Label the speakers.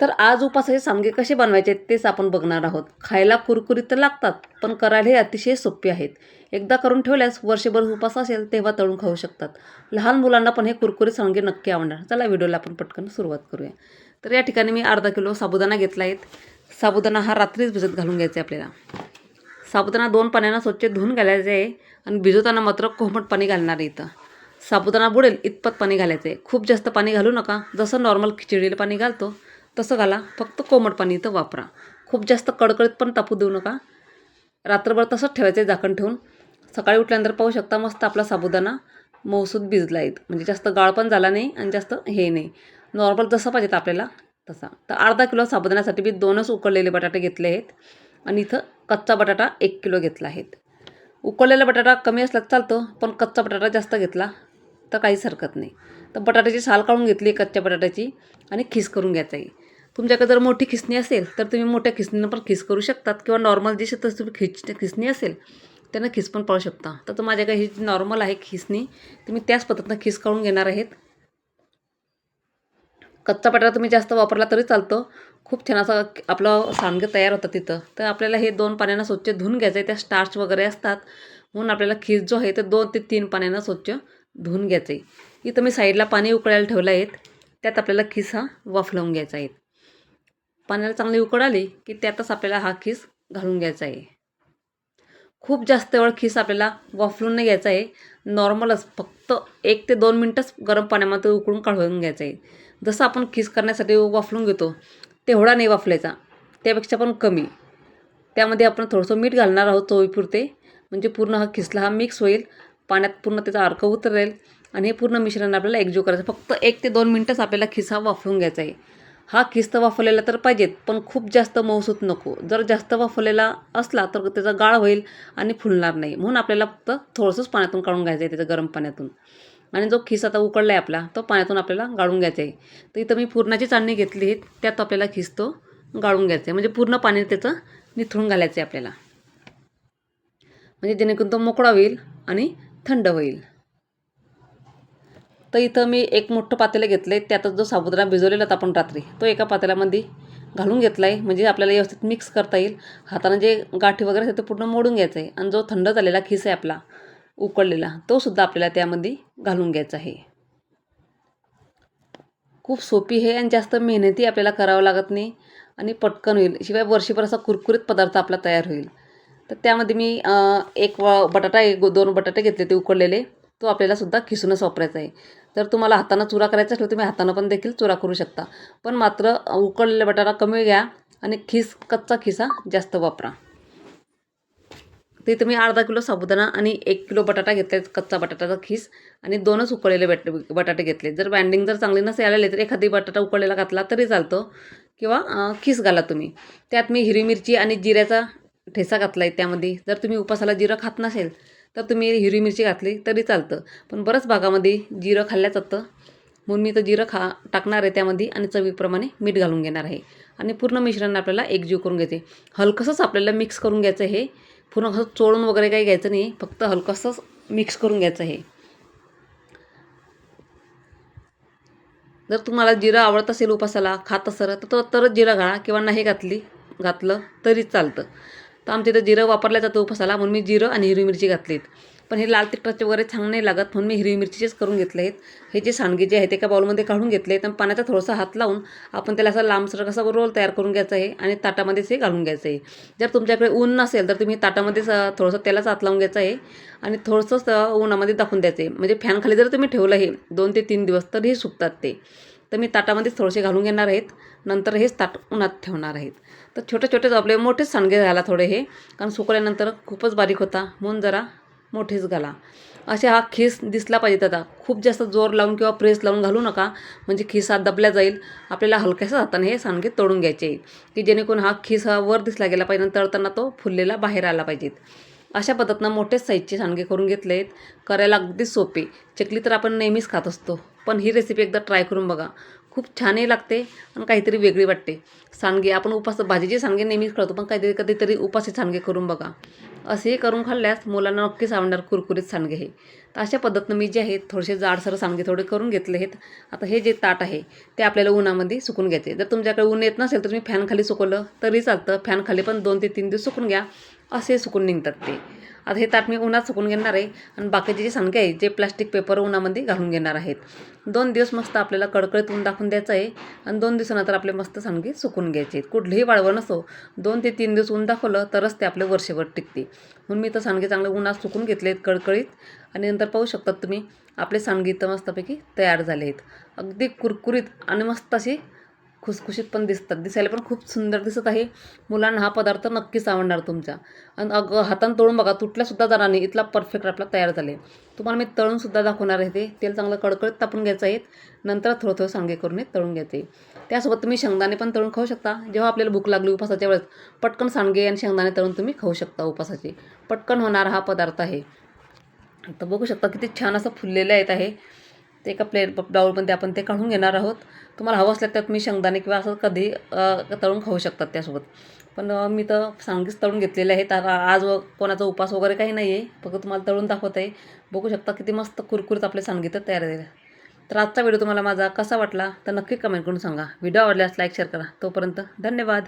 Speaker 1: तर आज उपासाचे सांगे कसे बनवायचे तेच आपण बघणार आहोत. खायला कुरकुरीत तर लागतात पण करायला हे अतिशय सोपे आहेत. एकदा करून ठेवल्यास वर्षभर उपास असेल तेव्हा तळून खाऊ शकतात. लहान मुलांना पण हे कुरकुरीत सांगे नक्की आवडणार. चला व्हिडिओला आपण पटकन सुरुवात करूया. तर या ठिकाणी मी अर्धा किलो साबुदाणा घेतला आहेत साबुदाणा हा रात्रीच भिजत घालून घ्यायचा आहे आपल्याला. साबुदाणा दोन पाण्यानं स्वच्छ धुवून घालायचे आहे आणि भिजवताना मात्र कोमट पाणी घालणार आहे इथं. साबुदाणा बुडेल इतपत पाणी घालायचं आहे. खूप जास्त पाणी घालू नका. जसं नॉर्मल खिचडीला पाणी घालतो तसं घाला. फक्त कोमट पाणी इथं वापरा. खूप जास्त कडकडीत पण तापू देऊ नका. रात्रभर तसंच ठेवायचं आहे झाकण ठेवून. सकाळी उठल्यानंतर पाहू शकता मस्त आपला साबुदाणा मौसूद भिजला आहेत म्हणजे जास्त गाळ पण झाला नाही आणि जास्त हे नाही. नॉर्मल जसं पाहिजे आपल्याला तसा. तर अर्धा किलो साबुदाण्यासाठी मी दोनच उकडलेले बटाटे घेतले आहेत. आणि इथं कच्चा बटाटा एक किलो घेतला आहेत उकडलेला बटाटा कमी असला चालतो पण कच्चा बटाटा जास्त घेतला तर काहीच हरकत नाही. तर बटाट्याची साल काढून घेतली कच्च्या बटाट्याची आणि खीस करून घ्यायचा आहे. तुमच्याकडे जर मोठी खिसणी असेल तर तुम्ही मोठ्या खिसणीनं पण खीस करू शकतात किंवा नॉर्मल जी तसं तुम्ही खिच खिसणी असेल त्यांना खीस पण पाळू शकता. तर तो माझ्याकडे ही जी नॉर्मल आहे खिसणी तुम्ही त्याच पद्धतीनं खीस काढून घेणार आहेत. कच्चा बटाटा तुम्ही जास्त वापरला तरी चालतो. खूप छान असं आपलं सांडगं तयार होतं तिथं. तर आपल्याला हे दोन पाण्यानं स्वच्छ धुवून घ्यायचं आहे. त्या स्टार्च वगैरे असतात. म्हणून आपल्याला खीस जो आहे ते दोन ते तीन पाण्यानं स्वच्छ धुवून घ्यायचं. आहे इथं मी साईडला पाणी उकळायला ठेवलं आहेत. त्यात आपल्याला खीस हा वाफलवून घ्यायचा आहे. पाण्याला चांगली उकळ आली की त्यातच आपल्याला हा खीस घालून घ्यायचा आहे. खूप जास्त वेळ खीस आपल्याला वाफलून नाही घ्यायचा आहे. नॉर्मलच फक्त एक ते दोन मिनटंच गरम पाण्यामध्ये उकळून काढून घ्यायचं आहे. जसं आपण खीस करण्यासाठी वाफलून घेतो तेवढा नाही वाफलायचा. त्यापेक्षा पण कमी. त्यामध्ये आपण थोडंसं मीठ घालणार आहोत चवीपुरते. म्हणजे पूर्ण हा खिसला हा मिक्स होईल. पाण्यात पूर्ण त्याचा अर्क उतरेल आणि हे पूर्ण मिश्रण आपल्याला एकजीव करायचं. फक्त एक ते दोन मिनटंच आपल्याला खिसा वाफवून घ्यायचा आहे. हा खिस तर वाफवलेला तर पाहिजेत पण खूप जास्त मऊसूत नको. जर जास्त वाफवलेला असला तर त्याचा गाळ होईल आणि फुलणार नाही. म्हणून आपल्याला फक्त थोडंसंच पाण्यातून काढून घ्यायचं आहे त्याचं गरम पाण्यातून. आणि जो खिस आता उकडला आहे आपला तो पाण्यातून आपल्याला गाळून घ्यायचा आहे. तर इथं मी पूर्णाची चाळणी घेतली आहे त्यात आपल्याला खिस्त गाळून घ्यायचा आहे. म्हणजे पूर्ण पाणी त्याचं निथळून घालायचं आहे आपल्याला. म्हणजे जेणेकरून तो मोकळा होईल आणि थंड होईल. तर इथं मी एक मोठं पातेलं घेतलं आहे त्यातच जो साबुदाणा भिजवलेला होता आपण रात्री तो एका पातेल्यामध्ये घालून घेतला आहे म्हणजे आपल्याला व्यवस्थित मिक्स करता येईल. हातानं जे गाठी वगैरे असते ते पूर्ण मोडून घ्यायचं आहे आणि जो थंड झालेला खिस आहे आपला उकळलेला तो सुद्धा आपल्याला त्यामध्ये घालून घ्यायचा आहे. खूप सोपी आहे आणि जास्त मेहनती आपल्याला करावं लागत नाही. आणि पटकन होईल. शिवाय वर्षभर असा कुरकुरीत पदार्थ आपला तयार होईल. तर त्यामध्ये मी एक व बटाटा एक दोन बटाटे घेतले ते उकडलेले. तो आपल्याला सुद्धा खिसूनच वापरायचा आहे. जर तुम्हाला हातानं चुरा करायचा असेल तुम्ही हातानं पण देखील चुरा करू शकता. पण मात्र उकडलेला बटाटा कमी घ्या आणि खिस कच्चा खिसा जास्त वापरा. ते तुम्ही अर्धा किलो साबुदाणा आणि एक किलो बटाटा घेतले कच्चा बटाट्याचा खीस. आणि दोनच उकळलेले बट बटाटे घेतले जर बँडिंग जर चांगली नसेल आलेले तर एखादी बटाटा उकळलेला घातला तरी चालतो. किंवा खीस घाला तुम्ही. त्यात मी हिरवी मिरची आणि जिऱ्याचा ठेसा घातला आहे त्यामध्ये. जर तुम्ही उपासाला जिरं खात नसेल तर तुम्ही हिरवी मिरची घातली तरी चालतं. पण बरंच भागामध्ये जिरं खाल्ल्या जातं म्हणून मी तर जिरं खा टाकणार आहे त्यामध्ये आणि चवीप्रमाणे मीठ घालून घेणार आहे. आणि पूर्ण मिश्रण आपल्याला एकजीव करून घ्यायचे. हलकंसंच आपल्याला मिक्स करून घ्यायचं हे पूर्ण असं चोळून वगैरे काही घ्यायचं नाही. फक्त हलकंसंच मिक्स करून घ्यायचं आहे. जर तुम्हाला जिरं आवडत असेल उपासाला खात असेल तर तो तरच जिरं घाला किंवा नाही घातली घातलं तरी चालतं. तर आमच्या इथं जिरं वापरला जातो उपसाला म्हणून मी जिरं आणि हिरवी मिरची घातलीत. पण हे लाल तिखटाचे वगैरे छान नाही लागत म्हणून मी हिरवी मिरचीचेच करून घेतले आहेत. हे जे सांडगे जे आहेत एका बाउलमध्ये काढून घेतले आहेत आणि पाण्याचा थोडासा हात लावून आपण त्याला असा लांबसर कसा रोल तयार करून घ्यायचा आहे आणि ताटामध्येच हे घालून घ्यायचं आहे. जर तुमच्याकडे ऊन नसेल तर तुम्ही ताटामध्येच थोडंसं त्यालाच हात लावून घ्यायचं आहे आणि थोडंसं उन्हामध्ये दाखवून द्यायचं आहे. म्हणजे फॅनखाली जर तुम्ही ठेवलं हे दोन ते तीन दिवस तर हे सुकतात ते. तर मी ताटामध्येच थोडेसे घालून घेणार आहेत. नंतर हेच ताट उन्हात ठेवणार आहेत. तर छोटे छोटेच आपले मोठेच सांडगे घाला थोडे हे. कारण सुकल्यानंतर खूपच बारीक होता. म्हणून जरा मोठेच घाला. असे हा खीस दिसला पाहिजे आता खूप जास्त जोर लावून किंवा प्रेस लावून घालू नका. म्हणजे खिस हा दबल्या जाईल. आपल्याला हलक्याशा हाताने हे सांडगे तोडून घ्यायचे की जेणेकरून हा खिस हा वर दिसला गेला पाहिजे. तळताना तो फुललेला बाहेर आला पाहिजेत अशा पद्धतीनं मोठेच साईजचे सांडगे करून घेतले आहेत करायला अगदी सोपे. चकली तर आपण नेहमीच खात असतो. पण ही रेसिपी एकदा ट्राय करून बघा. खूप छानही लागते आणि काहीतरी वेगळी वाटते. सांडगे आपण उपास भाजीचे सांडगे नेहमीच खातो पण काहीतरी कधीतरी उपासी सांडगे करून बघा. असेही करून खाल्ल्यास मुलांना नक्कीच आवडणार कुरकुरीत सांडगे हे. तर अशा पद्धतीनं मी जे आहेत थोडेसे जाडसर सांडगे थोडे करून घेतले आहेत. आता हे जे ताट आहे ते आपल्याला उन्हामध्ये सुकून घ्यायचे. जर तुमच्याकडे ऊन येत नसेल तर तुम्ही फॅनखाली सुकवलं तरी चालतं. फॅनखाली पण दोन ते तीन दिवस सुकून घ्या. असे सुकून निघतात ते. आता हे ताट मी उन्हात सुकून घेणार आहे. आणि बाकीचे जे सांडगे आहे जे प्लास्टिक पेपर उन्हामध्ये घालून घेणार आहेत. दोन दिवस मस्त आपल्याला कडकडीत ऊन दाखवून द्यायचं आहे. आणि दोन दिवसानंतर आपले मस्त सांडगे सुकून घ्यायचे आहेत. कुठलीही वाळवण नसो. दोन ते तीन दिवस ऊन दाखवलं तरच ते आपले वर्षभर टिकते. म्हणून मी तर सांडगे चांगले उन्हात सुकून घेतले आहेत कडकडीत. आणि नंतर पाहू शकतात तुम्ही आपले सांडगे तर मस्तपैकी तयार झाले आहेत अगदी कुरकुरीत आणि मस्त असे खुसखुशीत पण दिसतात. दिसायला पण खूप सुंदर दिसत आहे. मुलांना हा पदार्थ नक्कीच आवडणार तुमचा आणि अगं हातानं तळून बघा तुटल्यासुद्धा जाणार नाही इथला परफेक्ट आपला तयार झाले. तुम्हाला मी तळूनसुद्धा दाखवणार आहे ते. तेल चांगलं कडकडीत तापून घ्यायचं आहे. नंतर थोडं थोडं सांगे करून हे तळून घ्यायचे त्यासोबत तुम्ही शेंगदाणे पण तळून खाऊ शकता. जेव्हा आपल्याला भूक लागली उपासाच्या वेळेस पटकन सांडगे आणि शेंगदाणे तळून तुम्ही खाऊ शकता उपासाचे. पटकन होणारा हा पदार्थ आहे. तर बघू शकता किती छान असं फुललेलं आहेत आहे. ते एका प्लेट बाऊलमध्ये आपण ते काढून घेणार आहोत. तुम्हाला हवं असल्यास त्यात मी शेंगदाणे किंवा असं कधी तळून खाऊ शकतात त्यासोबत. पण मी तर सांगीच तळून घेतलेले आहेत. आता आज व कोणाचा उपास वगैरे काही नाही आहे फक्त तुम्हाला तळून दाखवत आहे. बघू शकता किती मस्त कुरकुरीत आपले सांगितलं तयार झाले. तर आजचा व्हिडिओ तुम्हाला माझा कसा वाटला तर नक्की कमेंट करून सांगा. व्हिडिओ आवडल्यास लाईक शेअर करा. तोपर्यंत धन्यवाद.